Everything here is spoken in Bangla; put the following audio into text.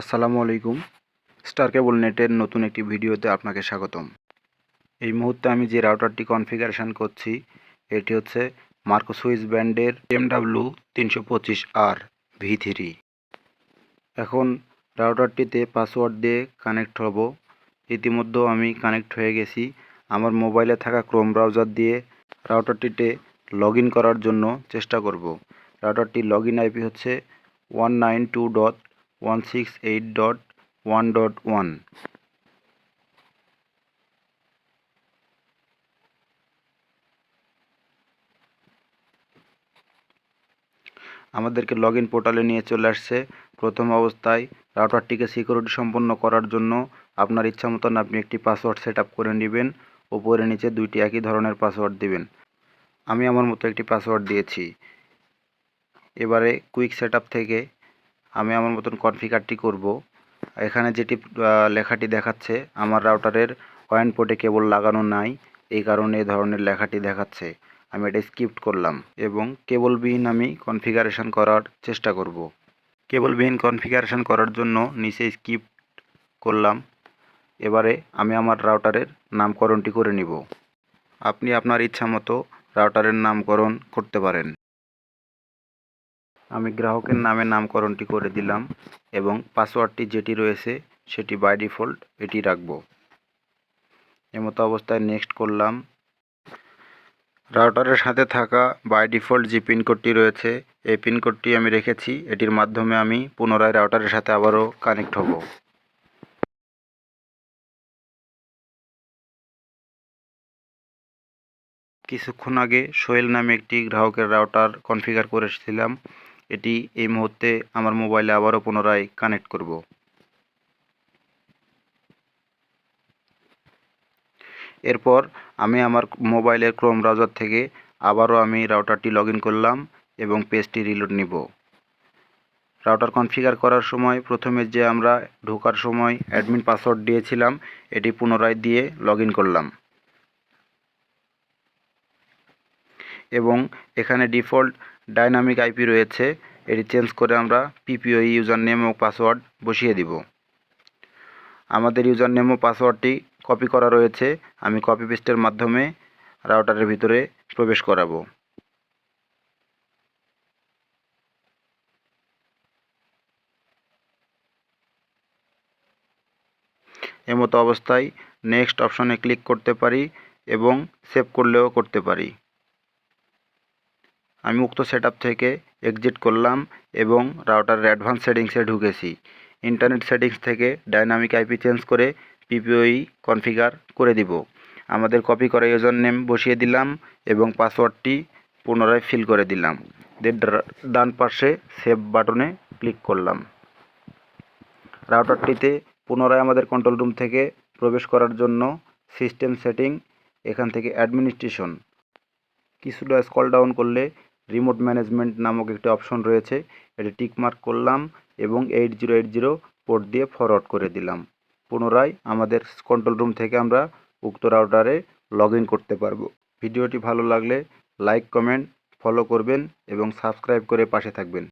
আসসালামু আলাইকুম। স্টার কেবল নেটের নতুন একটি ভিডিওতে আপনাকে স্বাগতম। এই মুহূর্তে আমি যে রাউটারটি কনফিগারেশন করছি, এটি হচ্ছে মার্কো সুইচ ব্যান্ডের এমডাব্লু তিনশো পঁচিশ আর ভি থ্রি এখন রাউটারটিতে পাসওয়ার্ড দিয়ে কানেক্ট হব। ইতিমধ্যে আমি কানেক্ট হয়ে গেছি। আমার মোবাইলে থাকা ক্রোম ব্রাউজার দিয়ে রাউটারটিতে লগ করার জন্য চেষ্টা করব। রাউটারটির লগ আইপি হচ্ছে one nine two dot one six eight dot one dot one আমাদেরকে লগ ইন পোর্টালে নিয়ে চলে আসছে। প্রথম অবস্থায় রাউটারটিকে সিকিউরিটি সম্পন্ন করার জন্য আপনার ইচ্ছা মতন আপনি একটি পাসওয়ার্ড সেট করে নেবেন। উপরে নিচে দুইটি একই ধরনের পাসওয়ার্ড দিবেন। আমি আমার মতো একটি পাসওয়ার্ড দিয়েছি। এবারে কুইক সেট থেকে আমি আমার মতন কনফিগারটি করব। এখানে যেটি লেখাটি দেখাচ্ছে, আমার রাউটারের ওয়ান পোর্টে কেবল লাগানো নাই, এই কারণে এই ধরনের লেখাটি দেখাচ্ছে। আমি এটা স্কিপ্ট করলাম এবং কেবলবিহীন আমি কনফিগারেশন করার চেষ্টা করব। কেবলবিহীন কনফিগারেশন করার জন্য নিচে স্কিপ্ট করলাম। এবারে আমি আমার রাউটারের নামকরণটি করে নিব। আপনি আপনার ইচ্ছা মতো রাউটারের নামকরণ করতে পারেন। আমি গ্রাহকের নামে নামকরণটি করে দিলাম এবং পাসওয়ার্ডটি যেটি রয়েছে সেটি বাই ডিফল্ট এটি রাখব। এমতো অবস্থায় নেক্সট করলাম। রাউটারের সাথে থাকা বাই ডিফল্ট যে পিন কোডটি রয়েছে, এই পিন কোডটি আমি রেখেছি। এটির মাধ্যমে আমি পুনরায় রাউটারের সাথে আবারও কানেক্ট হব। কিছুক্ষণ আগে সোহেল নামে একটি গ্রাহকের রাউটার কনফিগার করেছিলাম। এটি এই মুহূর্তে আমার মোবাইলে আবারও পুনরায় কানেক্ট করব। এরপর আমি আমার মোবাইলের ক্রোম ব্রাউজার থেকে আবারও আমি রাউটারটি লগ করলাম এবং পেজটি রিলোড নিব। রাউটার কনফিগার করার সময় প্রথমে যে আমরা ঢোকার সময় অ্যাডমিন পাসওয়ার্ড দিয়েছিলাম, এটি পুনরায় দিয়ে লগ করলাম। এবং এখানে ডিফল্ট ডাইনামিক আইপি রয়েছে, এটি চেঞ্জ করে আমরা পিপিওই ইউজার নেম ও পাসওয়ার্ড বসিয়ে দিব। আমাদের ইউজার নেম ও পাসওয়ার্ডটি কপি করা রয়েছে, আমি কপি পেস্টের মাধ্যমে রাউটারের ভিতরে প্রবেশ করাবো। এমতো অবস্থায় নেক্সট অপশনে ক্লিক করতে পারি এবং সেভ করলেও করতে পারি। আমি উক্ত সেট থেকে এক্সিট করলাম এবং রাউটারের অ্যাডভান্স সেটিংসে ঢুকেছি। ইন্টারনেট সেটিংস থেকে ডাইনামিক আইপি চেঞ্জ করে পিপিওই কনফিগার করে দিব। আমাদের কপি করা ইউজার নেম বসিয়ে দিলাম এবং পাসওয়ার্ডটি পুনরায় ফিল করে দিলাম। ড্রা- ডান পাশে সেভ বাটনে ক্লিক করলাম। রাউটারটিতে পুনরায় আমাদের কন্ট্রোল রুম থেকে প্রবেশ করার জন্য সিস্টেম সেটিং এখান থেকে অ্যাডমিনিস্ট্রেশন কিছুটা স্কল ডাউন করলে রিমোট ম্যানেজমেন্ট নামক একটি অপশন রয়েছে। এটি টিক মার্ক করলাম এবং eight zero eight zero port দিয়ে ফরওয়ার্ড করে দিলাম। পুনরায় আমাদের কন্ট্রোল রুম থেকে আমরা উক্ত রাউটারে লগ করতে পারব। ভিডিওটি ভালো লাগলে লাইক কমেন্ট ফলো করবেন এবং সাবস্ক্রাইব করে পাশে থাকবেন।